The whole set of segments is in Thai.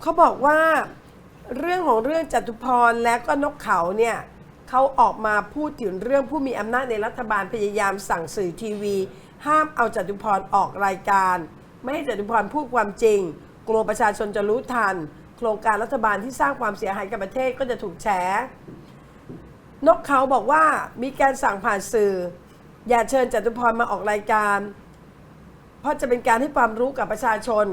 เขาบอกว่าเรื่องของเรื่องจตุพรและก็นกเขาเนี่ยเขาออกมาพูดถึงเรื่องผู้มีอำนาจในรัฐบาลพยายามสั่งสื่อทีวี ห้ามเอาจตุพรออกรายการ ไม่ให้จตุพรพูดความจริง กลัวประชาชนจะรู้ทัน โครงการรัฐบาลที่สร้างความเสียหายกับประเทศก็จะถูกแฉนกเขาบอกว่ามีการสั่งผ่านสื่อ อย่าเชิญจตุพรมาออกรายการ เพราะจะเป็นการให้ความรู้กับประชาชน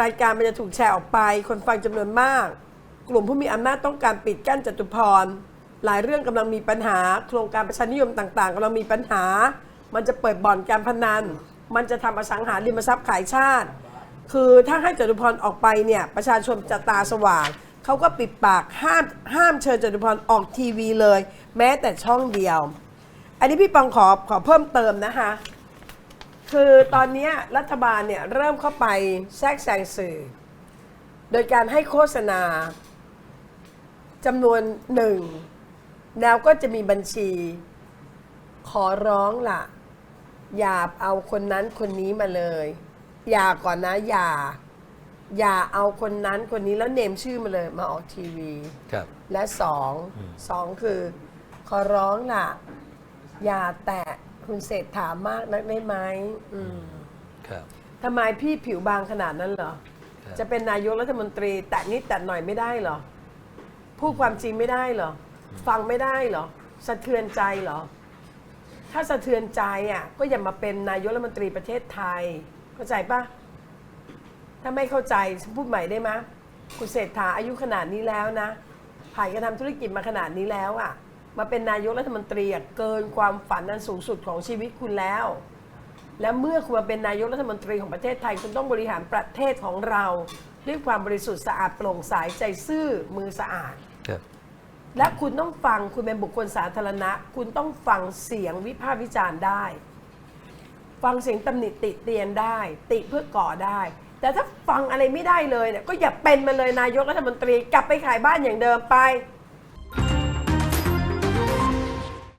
รายการมันจะถูกแชร์ออกไป คนฟังจำนวนมาก กลุ่มผู้มีอำนาจต้องการปิดกั้นจตุพร หลายเรื่องกำลังมีปัญหา โครงการประชานิยมต่างๆกำลังมีปัญหา มันจะเปิดบ่อนการพนัน มันจะทำอสังหาริมทรัพย์ขายชาติ คือถ้าให้จตุพรออกไปเนี่ยประชาชนจะตาสว่างเขาก็ปิดปากห้ามห้ามเชิญจตุพรออกทีวีเลย แม้แต่ช่องเดียว อันนี้พี่ปองขอขอเพิ่มเติมนะคะ คือตอนเนี้ยรัฐบาลเนี่ยเริ่มเข้าไปแทรกแซงสื่อ โดยการให้โฆษณาจำนวนหนึ่ง แล้วก็จะมีบัญชี ขอร้องล่ะ อย่าเอาคนนั้นคนนี้มาเลย อย่าก่อนนะ อย่า อย่าเอาคนนั้นคนนี้แล้วเนมชื่อมาเลยมาออกทีวี ครับ และสอง สองคือ ขอร้องล่ะ อย่าแตะ คุณเศรษฐามากนักได้ไหมอืมครับ ทำไมพี่ผิวบางขนาดนั้นเหรอ ครับ จะเป็นนายกรัฐมนตรี แตะนิดแตะหน่อยไม่ได้เหรอ พูดความจริงไม่ได้เหรอ ฟังไม่ได้เหรอ สะเทือนใจเหรอ ถ้าสะเทือนใจอะ ก็อย่ามาเป็นนายกรัฐมนตรีประเทศไทย เข้าใจปะถ้าไม่เข้าใจพูดใหม่ได้ไหมคุณเศรษฐาอายุขนาดนี้แล้วนะ ผ่านการทำธุรกิจมาขนาดนี้แล้วอะ มาเป็นนายกรัฐมนตรีอะเกินความฝันอันสูงสุดของชีวิตคุณแล้ว และเมื่อคุณมาเป็นนายกรัฐมนตรีของประเทศไทยคุณต้องบริหารประเทศของเรา ด้วยความบริสุทธิ์สะอาดโปร่งใสใจซื่อมือสะอาดครับและคุณต้องฟังคุณเป็นบุคคลสาธารณะ คุณต้องฟังเสียงวิพากษ์วิจารณ์ได้ ฟังเสียงตำหนิติเตียนได้ ติเพื่อก่อได้ แต่ถ้าฟังอะไรไม่ได้เลยเนี่ยก็อย่าเป็นมาเลยนายกรัฐมนตรี กลับไปขายบ้านอย่างเดิมไป